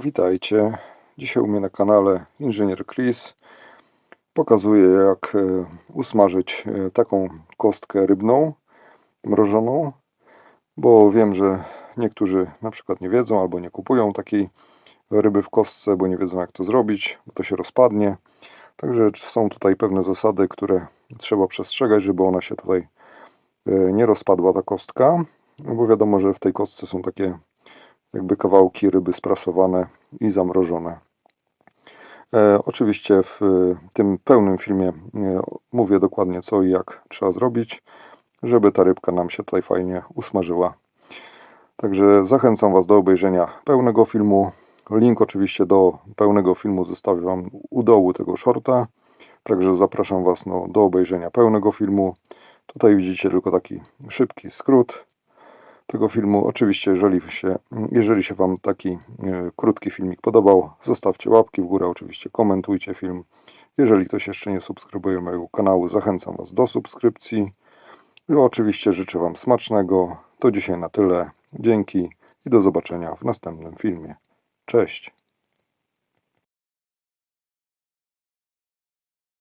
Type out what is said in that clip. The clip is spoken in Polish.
Witajcie. Dzisiaj u mnie na kanale Inżynier Chris pokazuję jak e, usmażyć e, taką kostkę rybną mrożoną, bo wiem, że niektórzy na przykład nie wiedzą albo nie kupują takiej ryby w kostce, bo nie wiedzą jak to zrobić, bo to się rozpadnie. Także są tutaj pewne zasady, które trzeba przestrzegać, żeby ona się tutaj e, nie rozpadła ta kostka, no bo wiadomo, że w tej kostce są takie jakby kawałki ryby sprasowane i zamrożone. E, oczywiście w e, tym pełnym filmie e, mówię dokładnie co i jak trzeba zrobić, żeby ta rybka nam się tutaj fajnie usmażyła. Także zachęcam Was do obejrzenia pełnego filmu. Link oczywiście do pełnego filmu zostawię Wam u dołu tego shorta. Także zapraszam Was no, do obejrzenia pełnego filmu. Tutaj widzicie tylko taki szybki skrót tego filmu. Oczywiście, jeżeli się, jeżeli się Wam taki e, krótki filmik podobał, zostawcie łapki w górę, oczywiście komentujcie film. Jeżeli ktoś jeszcze nie subskrybuje mojego kanału, zachęcam Was do subskrypcji. I oczywiście życzę Wam smacznego. To dzisiaj na tyle. Dzięki i do zobaczenia w następnym filmie. Cześć!